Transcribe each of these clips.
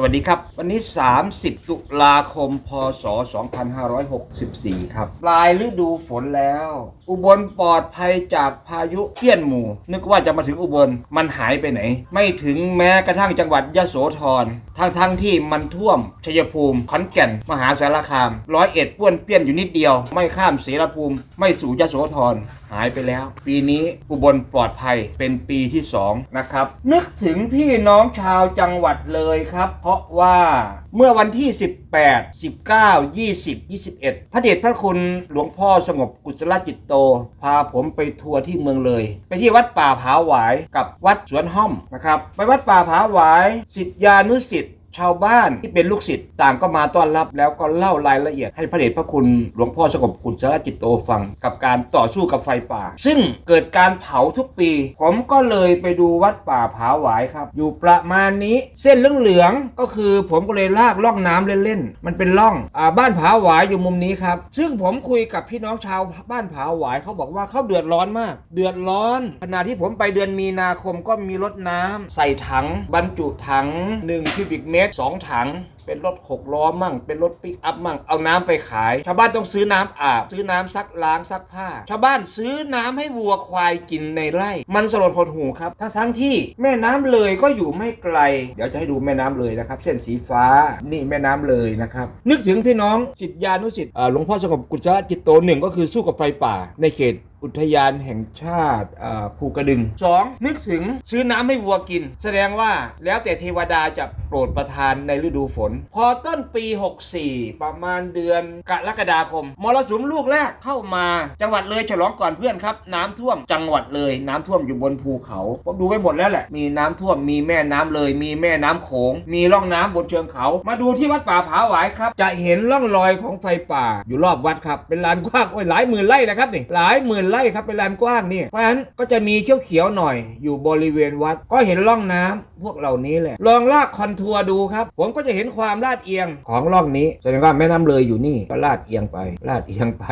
สวัสดีครับ วันนี้ 30 ตุลาคม พศ 2564 ครับ ปลายฤดูฝนแล้ว อุบลปลอดภัยจากพายุเขี้ยนหมู่ นึกว่าจะมาถึงอุบลมันหายไปไหน ไม่ถึงแม้กระทั่งจังหวัดยะโสธรทั้งทั้งๆที่มันท่วมชัยภูมิขอนแก่น มหาสารคามร้อยเอ็ดป้วนเปี้ยนอยู่นิดเดียว ไม่ข้ามเสรภูมิ ไม่สู่ยะโสธรหายไปแล้ว ปีนี้อุบลปลอดภัยเป็นปีที่ 2 นะครับ นึกถึงพี่น้องชาวจังหวัดเลยครับ เพราะว่าเมื่อวันที่ 18 19 20 21 พระเดชพระคุณหลวงพ่อสงบกุศลจิตโตพาผมไปทัวร์ที่เมืองเลย ไปที่วัดป่าผาหวายกับวัดสวนห้อมนะครับ ไปวัดป่าผาหวาย สิทธานุสิทธิ ชาวบ้านที่เป็นลูกศิษย์ต่างก็มาต้อนรับ แล้วก็เล่ารายละเอียดให้พระเดชพระคุณหลวงพ่อสงบกุศลจิตโตฟัง กับการต่อสู้กับไฟป่า ซึ่งเกิดการเผาทุกปี ผมก็เลยไปดูวัดป่าผาหวายครับ อยู่ประมาณนี้เส้นเหลืองๆก็คือผมก็เลยลากล่องน้ำเล่นๆมันเป็นล่องอ่าบ้านผาหวายอยู่มุมนี้ครับซึ่งผมคุยกับพี่น้องชาวบ้านผาหวายเขาบอกว่าเขาเดือดร้อนมาก เดือดร้อน ขณะที่ผมไปเดือนมีนาคมก็มีรถน้ำใส่ถัง บรรจุถัง1คิวบิกเมตร 2 ถัง เป็นรถหกล้อมั่ง เป็นรถปิกอัพมั่ง เอาน้ำไปขาย ชาวบ้านต้องซื้อน้ำอาบ ซื้อน้ำซักล้างซักผ้า ชาวบ้านซื้อน้ำให้วัวควายกินในไร่ มันสลดหดหูครับ ทั้งทั้งที่แม่น้ำเลยก็อยู่ไม่ไกล เดี๋ยวจะให้ดูแม่น้ำเลยนะครับ เส้นสีฟ้า นี่แม่น้ำเลยนะครับ นึกถึงพี่น้องจิตยานุสิทธิ์หลวงพ่อสงบกุศลจิตโตหนึ่งก็คือสู้กับไฟป่าในเขตอุทยานแห่งชาติภูกระดึง 2. นึกถึงซื้อน้ำให้วัวกิน แสดงว่าแล้วแต่เทวดาจะโปรดประทานในฤดูฝนพอต้นปี 64 ประมาณเดือนกรกฎาคมมรสุมลูกแรกเข้ามาจังหวัดเลยฉลองก่อนเพื่อนครับ น้ำท่วมจังหวัดเลยน้ำท่วมอยู่บนภูเขาผมดูไปหมดแล้วแหละ มีน้ำท่วมมีแม่น้ำเลย มีแม่น้ำโขง มีร่องน้ำบนเชิงเขา มาดูที่วัดป่าผาหวายครับ จะเห็นร่องรอยของไฟป่าอยู่รอบวัดครับ เป็นลานกว้างโอ้ยหลายหมื่นไร่นะครับนี่หลายหมื่นไร่ครับเป็นลานกว้างนี่เพราะฉะนั้นก็จะมีเขียวๆหน่อย อยู่บริเวณวัด ก็เห็นร่องน้ำพวกเหล่านี้แหละลองลากคอนทัวร์ดูครับ ผมก็จะเห็นความความลาดเอียงของร่องนี้แสดงว่าแม่น้ำเลยอยู่นี่ก็ลาดเอียงไปลาดเอียงไป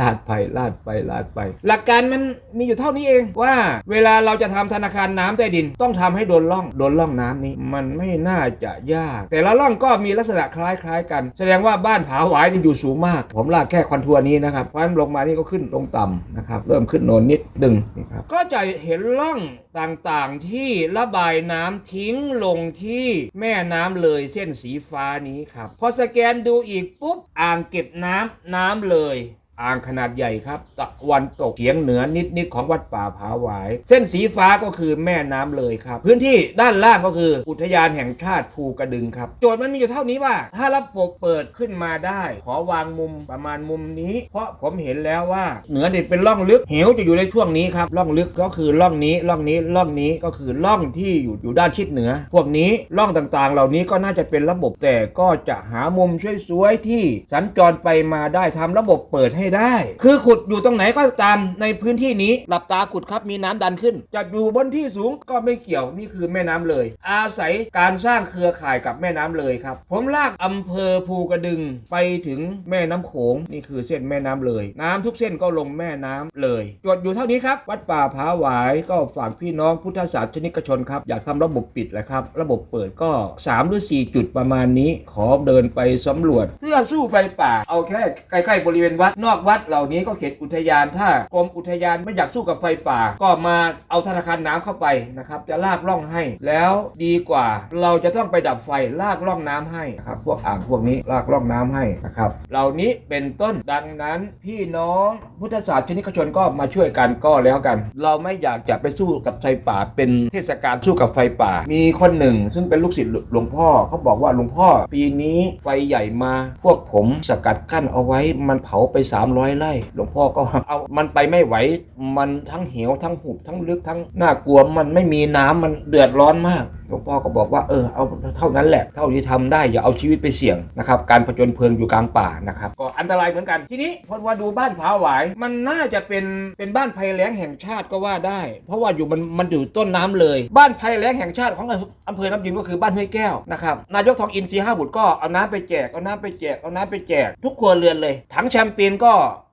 ลาดไปลาดไปลาดไป หลักการมันมีอยู่เท่านี้เองว่าเวลาเราจะทำธนาคารน้ำใต้ดิน ต้องทำให้โดนร่องโดนร่องน้ำนี้ มันไม่น่าจะยาก แต่ละร่องก็มีลักษณะคล้ายๆ กัน แสดงว่าบ้านผาหวายนี่อยู่สูงมาก ผมลากแค่คอนทัวร์นี้นะครับเพราะฉะนั้นลงมานี่ก็ขึ้นลงต่ำนะครับเริ่มขึ้นโนนนิดดึงนี่ครับก็จะเห็นร่องต่างๆที่ระบายน้ำทิ้งลงที่แม่น้ำเลยเส้นสีฟ้านี้ครับพอสแกนดูอีกปุ๊บอ่างเก็บน้ำน้ำเลย อ่างขนาดใหญ่ครับ ตะวันตกเฉียงเหนือนิดๆของวัดป่าผาหวาย เส้นสีฟ้าก็คือแม่น้ำเลยครับ พื้นที่ด้านล่างก็คืออุทยานแห่งชาติภูกระดึงครับ โจทย์มันมีอยู่เท่านี้ว่า ถ้าระบบเปิดขึ้นมาได้ ขอวางมุมประมาณมุมนี้ เพราะผมเห็นแล้วว่า เหนือเนี่ยเป็นร่องลึกเหวจะอยู่ในช่วงนี้ครับร่องลึกก็คือร่องนี้ร่องนี้ร่องนี้ก็คือร่องที่อยู่อยู่ด้านทิศเหนือ พวกนี้ร่องต่างๆ เหล่านี้ก็น่าจะเป็นระบบแต่ก็จะหามุมสวยๆที่สัญจรไปมาได้ทำระบบเปิดให้ได้ คือขุดอยู่ตรงไหนก็ตามในพื้นที่นี้หลับตาขุดครับมีน้ำดันขึ้น จะอยู่บนที่สูงก็ไม่เกี่ยวนี่คือแม่น้ำเลย อาศัยการสร้างเครือข่ายกับแม่น้ำเลยครับ ผมลากอำเภอภูกระดึงไปถึงแม่น้ำโขงนี่คือเส้นแม่น้ำเลย น้ำทุกเส้นก็ลงแม่น้ำเลยจดอยู่เท่านี้ครับวัดป่าผาหวายก็ฝากพี่น้องพุทธศาสนิกชนครับอยากทำระบบปิดแหละครับระบบเปิดก็ 3 หรือ 4 จุดประมาณนี้ ขอเดินไปสำรวจเพื่อสู้ไฟป่า เอาแค่ใกล้ๆบริเวณวัดนอกวัดเหล่านี้ก็เขตอุทยานถ้ากรมอุทยานไม่อยากสู้กับไฟป่า ก็มาเอาธนาคารน้ำเข้าไปนะครับ จะลากล่องให้ แล้วดีกว่า เราจะต้องไปดับไฟลากล่องน้ำให้นะครับพวกอ่างพวกนี้ลากล่องน้ำให้นะครับ เหล่านี้เป็นต้นดังนั้น พี่น้องพุทธศาสนิกชนก็มาช่วยกันก็แล้วกัน เราไม่อยากจะไปสู้กับไฟป่า เป็นเทศกาลสู้กับไฟป่า มีคนหนึ่ง ซึ่งเป็นลูกศิษย์หลวงพ่อเขาบอกว่าหลวงพ่อ ปีนี้ไฟใหญ่มา พวกผมสกัดกั้นเอาไว้มันเผาไปสา300 ไร่ หลวงพ่อก็เอามันไปไม่ไหว มันทั้งเหวทั้งหุบทั้งลึกทั้งน่ากลัวมันไม่มีน้ำมันเดือดร้อนมาก ลวงพ่อก็บอกว่าเออเอาเท่านั้นแหละเท่าที่ทำได้อย่าเอาชีวิตไปเสี่ยงนะครับการผจญเพลิงอยู่กลางป่านะครับก็อันตรายเหมือนกันทีนี้พอมาดูบ้านผาหวาย มันน่าจะเป็นเป็นบ้านภัยแล้งแห่งชาติก็ว่าได้ เพราะว่าอยู่มันมันอยู่ต้นน้ำเลย บ้านภัยแล้งแห่งชาติของอำเภอน้ำยืนก็คือบ้านห้วยแก้วนะครับนายกทองอินทรีห้าบุตรก็เอาน้ำไปแจกเอาน้ำไปแจกเอาน้ำไปแจก ทุกครัวเรือนเลยถังแชมเปญก็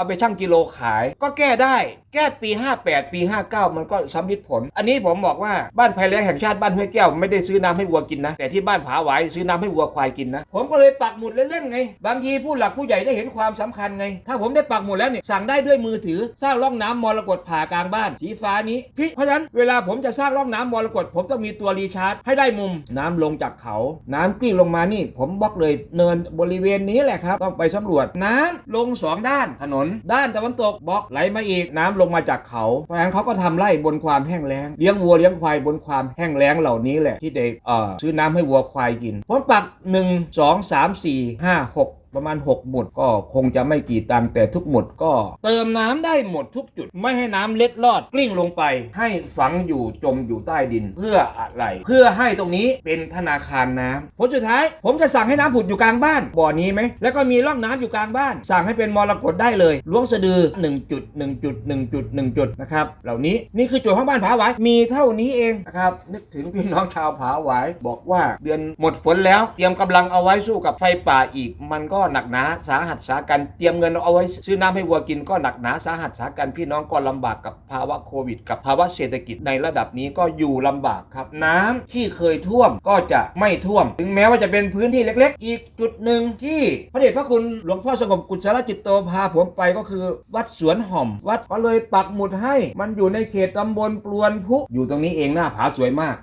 เอาไปชั่งกิโลขาย ก็แก้ได้ แก้ปี 58 ปี 59 มันก็สำลิดผล อันนี้ผมบอกว่าบ้านภัยแล้งแห่งชาติบ้านห้วยแก้วไม่ได้ซื้อน้ำให้วัวกินนะ แต่ที่บ้านผาหวายซื้อน้ำให้วัวควายกินนะ ผมก็เลยปักหมุดเล่นๆไง บางทีผู้หลักผู้ใหญ่ได้เห็นความสำคัญไง ถ้าผมได้ปักหมุดแล้วเนี่ยสั่งได้ด้วยมือถือสร้างร่องน้ำมรกตผ่ากลางบ้านสีฟ้านี้พี่เพราะฉะนั้นเวลาผมจะสร้างร่องน้ำมรกตผมต้องมีตัวรีชาร์จให้ได้มุมน้ำลงจากเขา น้ำกลิ้งลงมานี่ ผมบล็อกเลยเนินบริเวณนี้แหละครับต้องไปสำรวจน้ำลงสองด้านถนนด้านตะวันตกบล็อกไหลมาอีกน้ำลงมาจากเขา เพราะฉะนั้นเขาก็ทำไร่บนความแห้งแล้งเลี้ยงวัวเลี้ยงควายบนความแห้งแล้งเหล่านี้แหละที่เด็กเอ่อซื้อน้ำให้วัวควายกินผมปัก1 2 3 4 5 6 ประมาณ 6 หมุดก็คงจะไม่กี่ตันแต่ทุกหมุดก็ เติมน้ำได้หมดทุกจุด ไม่ให้น้ำเล็ดลอดกลิ้งลงไป ให้ฝังอยู่จมอยู่ใต้ดินเพื่ออะไร เพื่อให้ตรงนี้เป็นธนาคารน้ำผลสุดท้าย ผมจะสั่งให้น้ำผุดอยู่กลางบ้านบ่อนี้ไหมแล้วก็มีร่องน้ำอยู่กลางบ้าน สั่งให้เป็นมรกตได้เลยล้วงสะดือ1จุด1จุด1จุด1จุดนะครับเหล่านี้นี่คือจทย์ของบ้านผาหวายมีเท่านี้เองนะครับนึกถึงพี่น้องชาวผาหวายบอกว่าเดือนหมดฝนแล้วเตรียมกำลังเอาไว้สู้กับไฟป่าอีกมันก็็หนักหนาสาหัสสากันเตรียมเงินเอาไว้ซื้อน้ำให้วัวกินก็หนักหนาสาหัสสากันพี่น้องก็ลำบากกับภาวะโควิด กับภาวะเศรษฐกิจในระดับนี้ก็อยู่ลำบากครับ น้ำที่เคยท่วมก็จะไม่ท่วม ถึงแม้ว่าจะเป็นพื้นที่เล็ก ๆ อีกจุดหนึ่งที่พระเดชพระคุณหลวงพ่อสงบกุศลจิตโตพาผมไปก็คือวัดสวนหอม วัดก็เลยปักหมุดให้ มันอยู่ในเขตตำบลปลวนพุอยู่ตรงนี้เองหน้าผาสวยมาก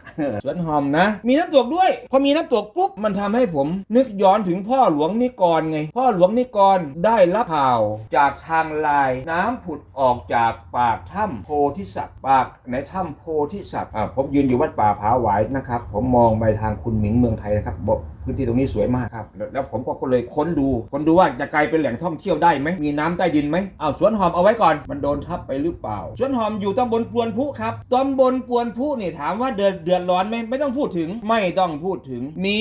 สวนหอมนะ มีน้ำตกด้วยพอมีน้ำตกปุ๊บมันทำให้ผม นึกย้อนถึงพ่อหลวงนิกรไง พ่อหลวงนิกรได้รับข่าวจากทางลายน้ำผุดออกจากปากถ้ำโพธิสัตว์ปากในถ้ำโพธิสัตว์ผมยืนอยู่วัดป่าผาหวายนะครับ ผมมองไปทางคุณหมิงเมืองไทยนะครับบอก พื้นที่ตรงนี้สวยมากครับแล้วผมก็เลยค้นดูค้นดูว่าจะกลายเป็นแหล่งท่องเที่ยวได้ไหมมีน้ำใต้ดินไหมเอาสวนหอมเอาไว้ก่อน มันโดนทับไปหรือเปล่า สวนหอมอยู่ตำบลปวนพุครับตำบลปวนพุนี่ยถามว่าเดือดเดือดร้อนไหมไม่ต้องพูดถึง ไม่ต้องพูดถึง มี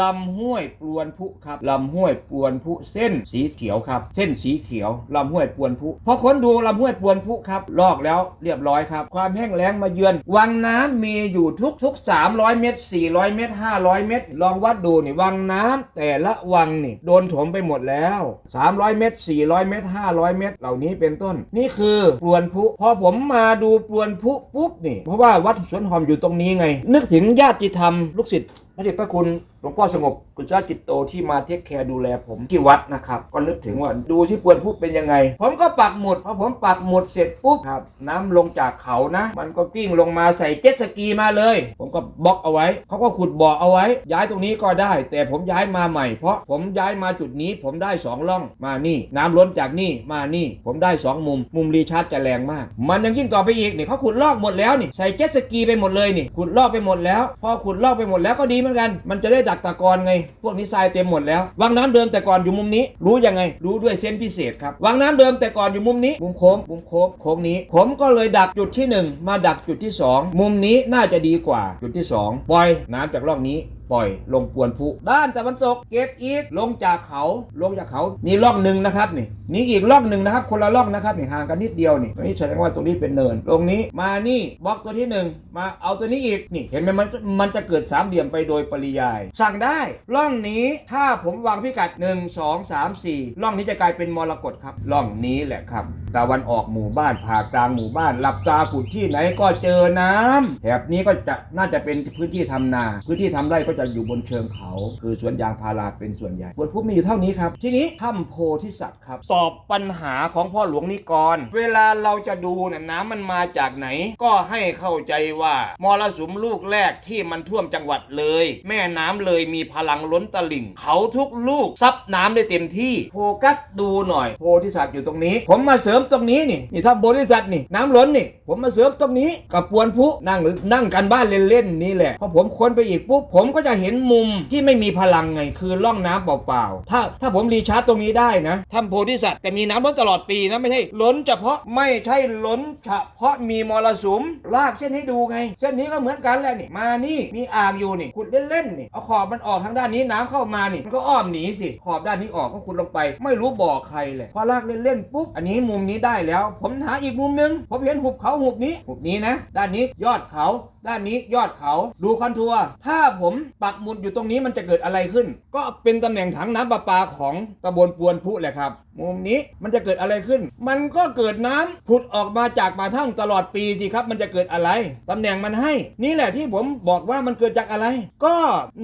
ลำห้วยปวนพุครับลำห้วยปวนพุเส้นสีเขียวครับ เส้นสีเขียวลำห้วยปวนพุพอค้นดูลำห้วยปวนพุครับลอกแล้วเรียบร้อยครับ ความแห้งแล้งมาเยือน วังน้ำมีอยู่ทุกทุก300 เมตร 400 เมตร 500 เมตร ลองวัดดูนี่วังน้ำแต่ละวังนี่โดนถมไปหมดแล้ว 300 เมตร 400 เมตร 500 เมตร เหล่านี้เป็นต้น นี่คือปลวนพุพอผมมาดูปลวนพุปุ๊บนี่ เพราะว่าวัดสวนหอมอยู่ตรงนี้ไง นึกถึงญาติธรรมลูกศิษย์พระเดชพระคุณหลวงพ่อสงบกุศลจิตโตที่มาเทคแคร์ดูแลผมที่วัดนะครับ ก็นึกถึงว่าดูที่ปวนพุเป็นยังไง ผมก็ปักหมุดพอผมปักหมุดเสร็จปุ๊บครับน้ำลงจากเขานะ มันก็กิ้งลงมาใส่เจ็ตสกีมาเลย ผมก็บล็อกเอาไว้เขาก็ขุดบ่อเอาไว้ ย้ายตรงนี้ก็ได้ แต่ผมย้ายมาใหม่ เพราะผมย้ายมาจุดนี้ ผมได้สองร่องมานี่ น้ำล้นจากนี่มานี่ ผมได้สองมุม มุมรีชาร์จจะแรงมาก มันยังยิ่งต่อไปอีกนี่เขาขุดลอกหมดแล้วนี่ใส่เจ็ตสกีไปหมดเลยนี่ขุดลอกไปหมดแล้ว พอขุดลอกไปหมดแล้วก็ดีเหมือนกัน มันจะได้ดักตะกอนไง พวกนี้ทรายเต็มหมดแล้ว วังน้ำเดิมแต่ก่อนอยู่มุมนี้ รู้ยังไง รู้ด้วยเส้นพิเศษครับ วังน้ำเดิมแต่ก่อนอยู่มุมนี้ มุมโค้ง มุมโค้ง โค้งนี้ ผมก็เลยดักจุดที่หนึ่งมาดักจุดที่สองมุมนี้น่าจะดีกว่า จุดที่สองปล่อยน้ำจากร่องนี้ ปล่อยลงปวนพุด้านตะวันตกเกตอีกลงจากเขาลงจากเขานี่ร่องหนึ่งนะครับนี่นี่อีกร่องหนึ่งนะครับ คนละร่องนะครับนี่ห่างกันนิดเดียวนี่ตรงนี้แสดงว่าตรงนี้เป็นเนินตรงนี้มานี่บล็อกตัวที่หนึ่งมาเอาตัวนี้อีกนี่เห็นไหมมันมันจะเกิดสามเหลี่ยมไปโดยปริยาย สั่งได้ร่องนี้ถ้าผมวางพิกัด 1 2 3 4ร่องนี้จะกลายเป็นมรกตครับร่องนี้แหละครับตะวันออกหมู่บ้านผ่ากลางหมู่บ้าน หลับตาขุดที่ไหนก็เจอน้ำแถบนี้ก็จะน่าจะเป็นพื้นที่ทำนา พื้นที่ทำไร่ก็จะอยู่บนเชิงเขา คือสวนยางพาราเป็นส่วนใหญ่บนภูมิมีอยู่เท่านี้ครับ ทีนี้ถ้ำโพธิสัตว์ครับ ตอบปัญหาของพ่อหลวงนิกร เวลาเราจะดูเนี่ยน้ำมันมาจากไหน ก็ให้เข้าใจว่ามรสุมลูกแรกที่มันท่วมจังหวัดเลย แม่น้ำเลยมีพลังล้นตลิ่ง เขาทุกลูกซับน้ำได้เต็มที่โฟกัสดูหน่อย โพธิสัตว์อยู่ตรงนี้ ผมมาเสริมตรงนี้นี่นี่ถ้าโพธิสัตว์นี่น้ำล้นนี่ ผมมาเสริมตรงนี้กับปวนผู้นั่งนั่งกันบ้านเล่นๆนี่แหละพอผมค้นไปอีกปุ๊บผมก็จะเห็นมุมที่ไม่มีพลังไงคือร่องน้ำเปล่าๆถ้าถ้าผมรีชาร์จตรงนี้ได้นะทำโพธิสัตว์แต่มีน้ำล้นตลอดปีนะไม่ใช่ล้นเฉพาะไม่ใช่ล้นเฉพาะมีมรสุมลากเส้นให้ดูไง เส้นนี้ก็เหมือนกันแหละนี่มานี่มีอ่างอยู่นี่ขุดเล่นๆนี่เอาขอบมันออกทางด้านนี้น้ำเข้ามานี่มันก็อ้อมหนีสิขอบด้านนี้ออกก็ขุดลงไป ไม่รู้บ่อใครเลยพอลากเล่นๆปุ๊บอันนี้มุมนี้ได้แล้ว ผมหาอีกมุมนึงผมเห็นหุบเขาหุบนี้หุบนี้นะ ด้านนี้ยอดเขา ด้านนี้ยอดเขาดูคอนทัวร์ถ้าผมปักหมุดอยู่ตรงนี้มันจะเกิดอะไรขึ้น ก็เป็นตำแหน่งถังน้ำประปาของตำบลปวนพุแหละครับ มุมนี้มันจะเกิดอะไรขึ้น มันก็เกิดน้ำผุดออกมาจากปาทั่งตลอดปีสิครับ มันจะเกิดอะไรตำแหน่งมันให้ นี่แหละที่ผมบอกว่ามันเกิดจากอะไร ก็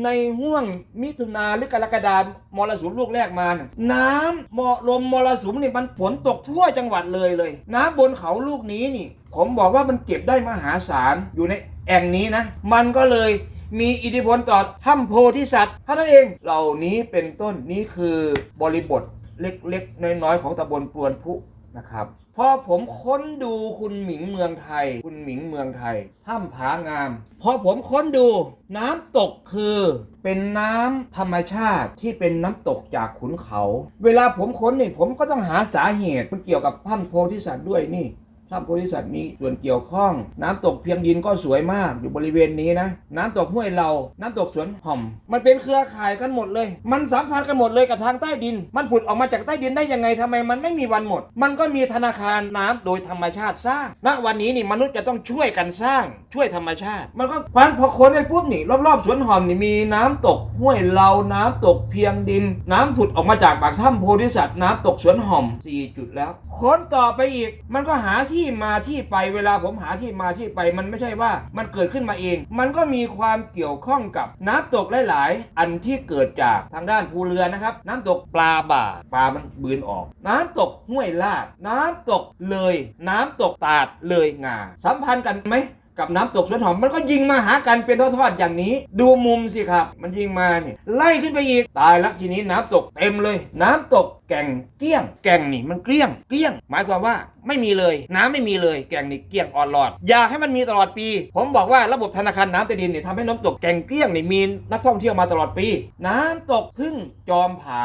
ในห่วงมิถุนาหรือกรกฎามรสุมลูกแรกมาน่ะน้ำมลมมรสุมนี่มันฝนตกทั่วจังหวัดเลยเลย น้ำบนเขาลูกนี้นี่ ผมบอกว่ามันเก็บได้มหาศาลอยู่ในแอ่งนี้นะ มันก็เลย มีอิทธิพลต่อถ้ำโพธิสัตว์เท่านั้นเองเหล่านี้เป็นต้นนี่คือบริบทเล็กๆ น้อยๆ ของตำบลปวนพุนะครับพอผมค้นดูคุณหมิงเมืองไทย คุณหมิงเมืองไทยถ้ำผางาม พอผมค้นดูน้ำตกคือเป็นน้ำธรรมชาติที่เป็นน้ำตกจากขุนเขา เวลาผมค้นนี่ผมก็ต้องหาสาเหตุมันเกี่ยวกับถ้ำโพธิสัตว์ด้วยนี่ ถ้ำโพธิสัตว์มีส่วนเกี่ยวข้อง น้ำตกเพียงดินก็สวยมากอยู่บริเวณนี้นะ น้ำตกห้วยเรา น้ำตกสวนห่อม มันเป็นเครือข่ายกันหมดเลย มันสัมพันธ์กันหมดเลยกับทางใต้ดิน มันผุดออกมาจากใต้ดินได้ยังไงทำไม มันไม่มีวันหมด มันก็มีธนาคารน้ำโดยธรรมชาติสร้างณวันนี้นี่มนุษย์จะต้องช่วยกันสร้าง ช่วยธรรมชาติ มันก็พันพอคนไอ้ปุ๊บนี่รอบๆสวนหอมนี่มีน้ำตกห้วยเราน้ำตกเพียงดิน น้ำผุดออกมาจากปากถ้ำโพธิสัตว์น้ำตกสวนหอมสี่จุดแล้วค้นต่อไปอีก มันก็หาที่ที่มาที่ไปเวลาผมหาที่มาที่ไป มันไม่ใช่ว่ามันเกิดขึ้นมาเอง มันก็มีความเกี่ยวข้องกับน้ำตกหลาย ๆ อันที่เกิดจากทางด้านภูเรือนะครับ น้ำตกปลาบ่าปลามันบืนออก น้ำตกห้วยลาดน้ำตกเลย น้ำตกตาดเลยงาสัมพันธ์กันไหม กับน้ำตกสวนหอมมันก็ยิงมาหากันเป็นทอดๆอย่างนี้ ดูมุมสิครับ มันยิงมาเนี่ยไล่ขึ้นไปอีกตายแล้วทีนี้น้ำตกเต็มเลย น้ำตกแก่งเกี้ยง แก่งนี่มันเกลี้ยงเกลี้ยง หมายความว่าไม่มีเลย น้ำไม่มีเลยแก่งนี่เกลี้ยงอ่อนหลอด อยากให้มันมีตลอดปี ผมบอกว่าระบบธนาคารน้ำใต้ดินเนี่ยทำให้น้ำตกแก่งเกลี้ยงนี่มีนักท่องเที่ยวมาตลอดปี น้ำตกพึ่งจอมผา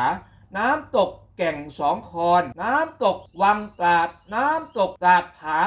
น้ำตกแก่งสองคอน น้ำตกวังตราด น้ำตกตราดผา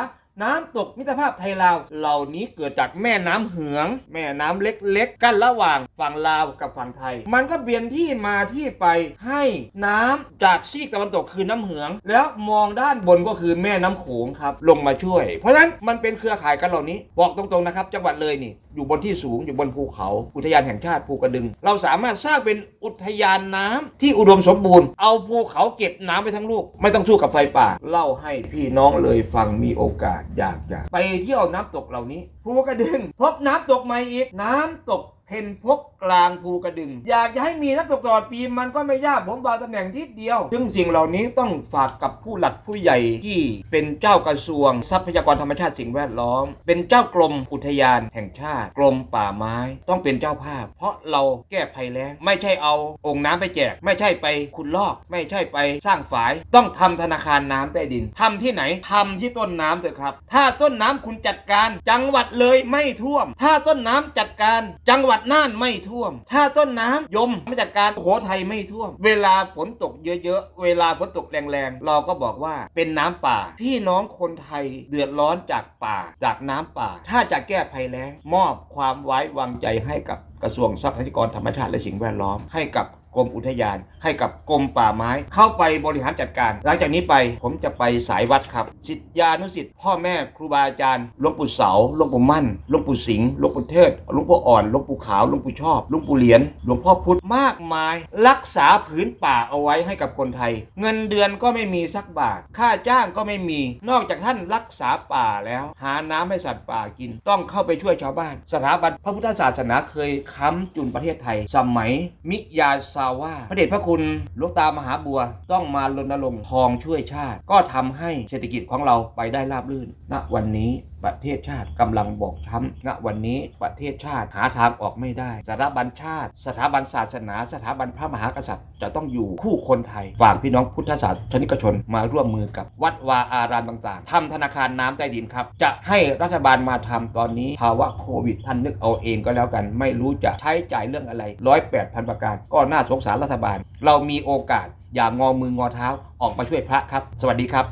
น้ำตกมิตรภาพไทยลาว เหล่านี้เกิดจากแม่น้ำเหือง แม่น้ำเล็กๆ กั้นระหว่างฝั่งลาวกับฝั่งไทย มันก็เปลี่ยนที่มาที่ไปให้น้ำจากซีกตะวันตกคือน้ำเหือง แล้วมองด้านบนก็คือแม่น้ำโขงครับ ลงมาช่วย เพราะฉะนั้นมันเป็นเครือข่ายกันเหล่านี้ บอกตรงๆนะครับ จังหวัดเลยนี่ อยู่บนที่สูงอยู่บนภูเขา อุทยานแห่งชาติภูกระดึง เราสามารถสร้างเป็นอุทยานน้ำที่อุดมสมบูรณ์เอาภูเขาเก็บน้ำไปทั้งลูก ไม่ต้องสู้กับไฟป่าเล่าให้พี่น้องเลยฟังมีโอกาสอยากยากไปเที่ยวน้ำตกเหล่านี้ภูกระดึงพบน้ำตกใหม่อีก น้ำตกเพนพบก ลางภูกระดึง อยากจะให้มีนักตกตลอดปีมันก็ไม่ยากผมบอกตำแหน่งที่เดียว ซึ่งสิ่งเหล่านี้ต้องฝากกับผู้หลักผู้ใหญ่ที่เป็นเจ้ากระทรวง ทรัพยากรธรรมชาติสิ่งแวดล้อม เป็นเจ้ากรมอุทยานแห่งชาติ กรมป่าไม้ ต้องเป็นเจ้าภาพ เพราะเราแก้ภัยแล้งไม่ใช่เอาองค์น้ำไปแจก ไม่ใช่ไปขุดลอก ไม่ใช่ไปสร้างฝาย ต้องทำธนาคารน้ำใต้ดินทำที่ไหนทำที่ต้นน้ำเถอะครับ ถ้าต้นน้ำคุณจัดการ จังหวัดเลยไม่ท่วม ถ้าต้นน้ำจัดการ จังหวัดน่านไม่ท่วมถ้าต้นน้ำยมมาจัดการโขทัยไม่ท่วม เวลาฝนตกเยอะๆ เวลาฝนตกแรงๆ เราก็บอกว่าเป็นน้ำป่า พี่น้องคนไทยเดือดร้อนจากป่า จากน้ำป่า ถ้าจะแก้ภัยแล้ง มอบความไว้วางใจให้กับกระทรวงทรัพยากรธรรมชาติและสิ่งแวดล้อมให้กับ กรมอุทยาน ให้กับกรมป่าไม้ เข้าไปบริหารจัดการ หลังจากนี้ไปผมจะไปสายวัดครับศิษยานุศิษย์พ่อแม่ครูบาอาจารย์หลวงปู่เสาหลวงปู่มั่นหลวงปู่สิงห์หลวงปู่เทศหลวงปู่อ่อนหลวงปู่ขาวหลวงปู่ชอบหลวงปู่เหรียญหลวงพ่อพุธมากมาย รักษาผืนป่าเอาไว้ให้กับคนไทย เงินเดือนก็ไม่มีสักบาท ค่าจ้างก็ไม่มี นอกจากท่านรักษาป่าแล้ว หาน้ำให้สัตว์ป่ากิน ต้องเข้าไปช่วยชาวบ้าน สถาบันพระพุทธศาสนาเคยค้ำจุนประเทศไทย สมัยมิยาซาว่า พระเดชพระคุณหลวงตามหาบัว ต้องมารณรงค์ทองช่วยชาติ ก็ทำให้เศรษฐกิจของเราไปได้ราบรื่นณวันนี้ประเทศชาติกำลังบอบช้ำณวันนี้ประเทศชาติหาทางออกไม่ได้ สถาบันชาติ สถาบันศาสนา สถาบันพระมหากษัตริย์ จะต้องอยู่คู่คนไทยฝากพี่น้องพุทธศาสนิกชนมาร่วมมือกับวัดวาอารามต่างๆทำธนาคารน้ำใต้ดินครับ จะให้รัฐบาลมาทำตอนนี้ภาวะโควิดท่านนึกเอาเองก็แล้วกัน ไม่รู้จะใช้จ่ายเรื่องอะไรร้อยแปดพันประการ ก็น่าสงสารรัฐบาล เรามีโอกาสอย่างงอมืองอเท้าออกมาช่วยพระครับ สวัสดีครับ